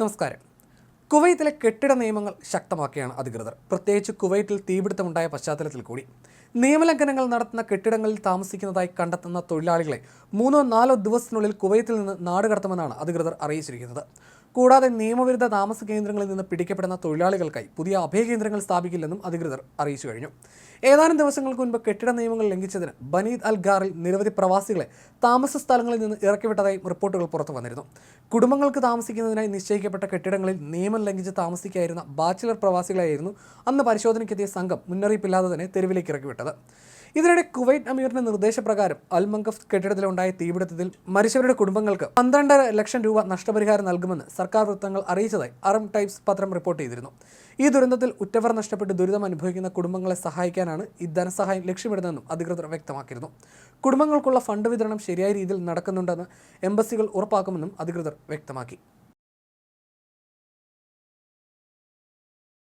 നമസ്കാരം. കുവൈത്തിലെ കെട്ടിട നിയമങ്ങൾ ശക്തമാക്കിയാണ് അധികൃതർ. പ്രത്യേകിച്ച് കുവൈറ്റിൽ തീപിടുത്തമുണ്ടായ പശ്ചാത്തലത്തിൽ കൂടി. നിയമലംഘനങ്ങൾ നടത്തുന്ന കെട്ടിടങ്ങളിൽ താമസിക്കുന്നതായി കണ്ടെത്തുന്ന തൊഴിലാളികളെ മൂന്നോ നാലോ ദിവസത്തിനുള്ളിൽ കുവൈത്തിൽ നിന്ന് നാടുകടത്തുമെന്നാണ് അധികൃതർ അറിയിച്ചിരിക്കുന്നത്. കൂടാതെ നിയമവിരുദ്ധ താമസ കേന്ദ്രങ്ങളിൽ നിന്ന് പിടിക്കപ്പെടുന്ന തൊഴിലാളികൾക്കായി പുതിയ അഭയകേന്ദ്രങ്ങൾ സ്ഥാപിക്കില്ലെന്നും അധികൃതർ അറിയിച്ചു കഴിഞ്ഞു. ഏതാനും ദിവസങ്ങൾക്ക് മുൻപ് കെട്ടിട നിയമങ്ങൾ ലംഘിച്ചതിന് ബനീദ് അൽ ഗാറിൽ നിരവധി പ്രവാസികളെ താമസ സ്ഥലങ്ങളിൽ നിന്ന് ഇറക്കിവിട്ടതായി റിപ്പോർട്ടുകൾ പുറത്തു വന്നിരുന്നു. കുടുംബങ്ങൾക്ക് താമസിക്കുന്നതിനായി നിശ്ചയിക്കപ്പെട്ട കെട്ടിടങ്ങളിൽ നിയമം ലംഘിച്ച് താമസിക്കായിരുന്ന ബാച്ചിലർ പ്രവാസികളായിരുന്നു അന്ന് പരിശോധനയ്ക്കെത്തിയ സംഘം മുന്നറിയിപ്പില്ലാതെ തന്നെ തെരുവിലേക്ക് ഇറക്കിവിട്ടത്. ഇതിനിടെ കുവൈറ്റ് അമീറിന്റെ നിർദ്ദേശപ്രകാരം അൽ മങ്കഫ് കെട്ടിടത്തിലുണ്ടായ തീപിടുത്തത്തിൽ മരിച്ചവരുടെ കുടുംബങ്ങൾക്ക് പന്ത്രണ്ടര ലക്ഷം രൂപ നഷ്ടപരിഹാരം നൽകുമെന്ന് സർക്കാർ വൃത്തങ്ങൾ അറിയിച്ചതായി അറം ടൈംസ് പത്രം റിപ്പോർട്ട് ചെയ്തിരുന്നു. ഈ ദുരന്തത്തിൽ ഉറ്റവർ നഷ്ടപ്പെട്ട് ദുരിതം അനുഭവിക്കുന്ന കുടുംബങ്ങളെ സഹായിക്കാനാണ് ഈ ധനസഹായം ലക്ഷ്യമിടുന്നതെന്നും അധികൃതർ വ്യക്തമാക്കിയിരുന്നു. കുടുംബങ്ങൾക്കുള്ള ഫണ്ട് വിതരണം ശരിയായ രീതിയിൽ നടക്കുന്നുണ്ടെന്ന് എംബസികൾ ഉറപ്പാക്കുമെന്നും അധികൃതർ വ്യക്തമാക്കി.